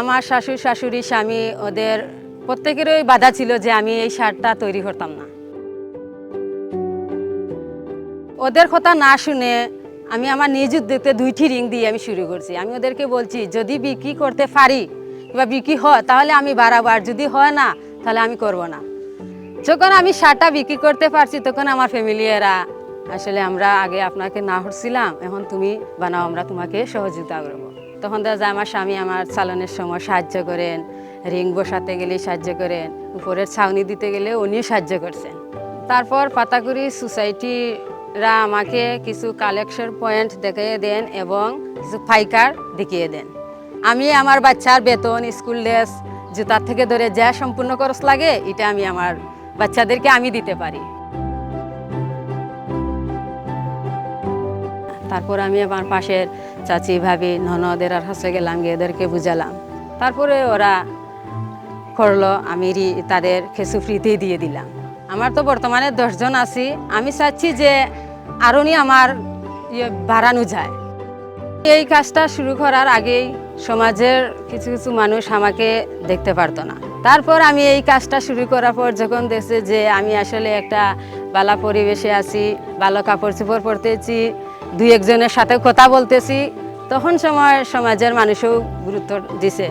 আমার শাশুড়, শাশুড়ি, স্বামী, ওদের প্রত্যেকেরই বাধা ছিল যে আমি এই শার্টটা তৈরি করতাম না। ওদের কথা না শুনে আমি আমার নিজ উদ্যোগে দুইটি রিং দিয়ে আমি শুরু করছি। আমি ওদেরকে বলছি, যদি বিক্রি করতে পারি বা বিক্রি হয়, তাহলে আমি বাড়াবো। আর যদি হয় না, তাহলে আমি করব না। যখন আমি শার্টটা বিক্রি করতে পারছি, তখন আমার ফ্যামিলি এরা, আসলে আমরা আগে আপনাকে না হচ্ছিলাম এখন তুমি বানাও, আমরা তোমাকে সহযোগিতা করব। তখন দেখা যায় আমার স্বামী আমার চালানোর সময় সাহায্য করেন রিং বসাতে গেলে সাহায্য করেন, উপরের ছাউনি দিতে গেলে উনিও সাহায্য করছেন। তারপর পাতাকুড়ি সোসাইটিরা আমাকে কিছু কালেকশন পয়েন্ট দেখিয়ে দেন এবং কিছু ফাইকার দেখিয়ে দেন। আমি আমার বাচ্চার বেতন স্কুল ড্রেস জুতার থেকে ধরে যা সম্পূর্ণ খরচ লাগে, এটা আমি আমার বাচ্চাদেরকে আমি দিতে পারি। তারপর আমি আমার পাশের চাচি, ভাবি, ননদের আর হাসে গেলাম গিয়ে এদেরকে বুঝালাম। তারপরে ওরা করল, আমি তাদের খেসু ফ্রিতেই দিয়ে দিলাম। আমার তো বর্তমানে দশজন আছি, আমি চাচ্ছি যে আরও আমার ইয়ে বাড়ানো যায়। এই কাজটা শুরু করার আগেই সমাজের কিছু কিছু মানুষ আমাকে দেখতে পারতো না। তারপর আমি এই কাজটা শুরু করার পর যখন দেখছে যে আমি আসলে একটা বালা পরিবেশে আছি ভালো কাপড় চোপড় পরতেছি দুই একজনের সাথে কথা বলতেছি তখন সময় সমাজের মানুষও গুরুত্ব দিছে।